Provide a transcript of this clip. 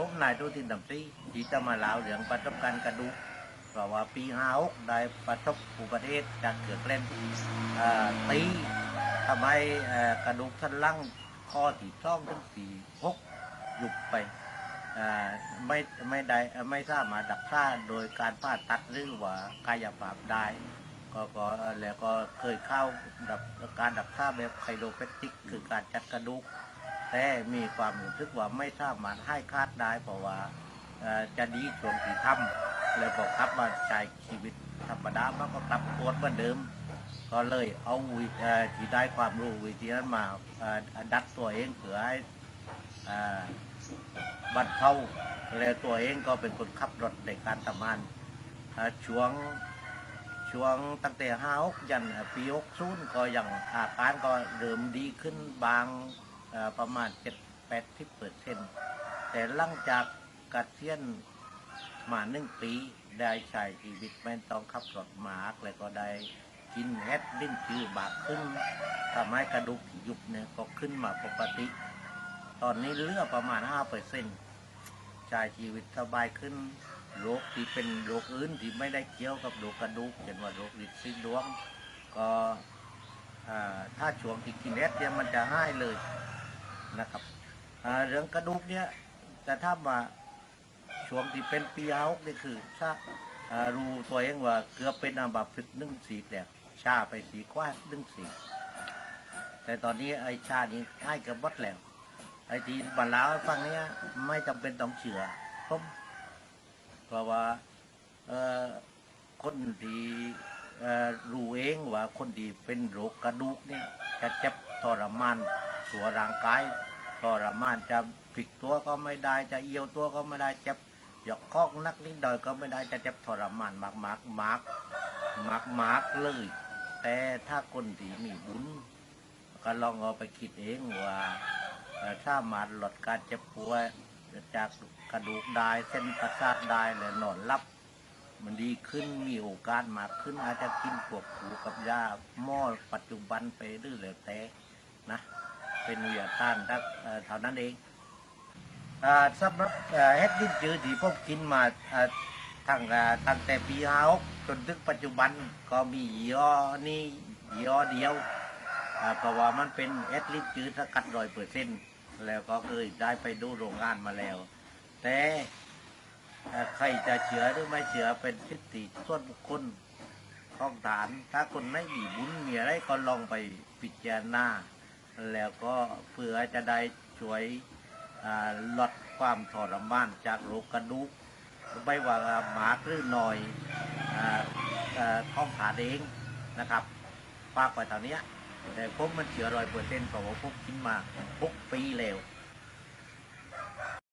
ผมนายทุตินดำซีที่จะมาเล่าเรื่องประสบการณ์กระดูกเพราะว่าปีห้าหกได้ประสบอุบัติเหตุจากเกิดเล่นตีทำให้กระดูกสันหลังข้อที่ช่องถึงสี่หกหยุบไปไม่ไม่ได้ไม่สามารถดักฆ่าโดยการผ่าตัดหรือว่ากายภาพได้ก็ก็แล้วก็เคยเข้าดับการดับค่าแบบไคโรแพคติกคือการจัดกระดูก แต่มีความรู้สึกว่าไม่สามารถให้คาดได้เพราะว่าจะดีช่วงที่ทำแล้วพอกลับมาใช้ชีวิตธรรมดามันก็กลับปวดเหมือนเดิม ก็เลยเอาวิเอ่อที่ได้ความรู้วิธีนั้นมาดัดตัวเองเพื่อให้บรรเทาแล้วตัวเองก็เป็นคนขับรถในการทำงานช่วงช่วงตั้งแต่ห้าหกยันปีหกศูนย์ก็อยังอาการก็เริ่มดีขึ้นบาง ประมาณเจ็ดแปดที่เปิดเส้นแต่หลังจากกัดเทียนมาหนึ่งปีได้ใช้ชีวิตไม่ต้องขับรถมากแล้วก็ได้กินแฮดดิ้นชื่อบากขึ้นทำให้กระดูกยุบเนี่ยก็ขึ้นมาปกติ ตอนนี้เลือประมาณห้าเปอร์เซ็นต์ใช้ชีวิตสบายขึ้นโรคที่เป็นโรคอื่นที่ไม่ได้เกี่ยวกับโรคกระดูกเช่นว่าโรคลิดซิดวงก็ถ้าช่วงที่กินแอดเนี่ยมันจะหายเลย นะครับเรื่องกระดูกเนี่ยแต่ถ้ามาช่วงที่เป็นปีเอานี่คือถ้ารู้ตัวเองว่าเกือบเป็นอาบัติหนึ่งสีแล้วชาไปสีกว่าหนึ่งสีแต่ตอนนี้ไอ้ชานี้ให้กือบหมดแล้วไอ้ที่บรรลาฟังเนี้ยไม่จำเป็นต้องเชื่อผมเพราะว่าคนที่รู้เองว่าคนที่เป็นโรคกระดูกเนี่ยจะเจ็บทรมาน ตัวร่างกายทรมานจะพลิกตัวก็ไม่ได้จะเอียวตัวก็ไม่ได้เจ็บหยอกคอกนักนิดหน่อยก็ไม่ได้จะเจ็บทรมานมากมากมากมากมากเลย แต่ถ้าคนที่มีบุญก็ลองเอาไปคิดเองว่าถ้ามาลดการเจ็บปวดจากกระดูกได้เส้นประสาทได้และนอนหลับมันดีขึ้นมีโอกาสมากขึ้นอาจจะกินพวกผูกับยาหม้อปัจจุบันไปเรื่อยแล้วแต่ เป็นวิทยาทานครับเอ่อเท่านั้นเองสำหรับเฮ็ดดิ้นจือที่ผมกินมาอ่าตั้งอ่าตั้งแต่ปีห้าจนถึงปัจจุบันก็มียี่ห้อนี้ยี่ห้อเดียวเพราะว่ามันเป็นเอดลินจือสกัดร้อยเปอร์เซ็นต์แล้วก็เคยได้ไปดูโรงงานมาแล้ว แต่ใครจะเชื่อหรือไม่เชื่อเป็นสิทธิส่วนบุคคลของฐาน ถ้าคนไม่มีบุญมีอะไรก็ลองไปพิจารณา แล้วก็เพื่อจะได้ช่วยลดความทรมานจากโรคกระดูกไม่ว่าหมากหรือหน่อยท้องผ่าเองนะครับปากไปเท่านี้แต่ผมมันเชื่อรอยเปอร์เซ็นต์เพราะว่าผมกินมาหกปีแล้ว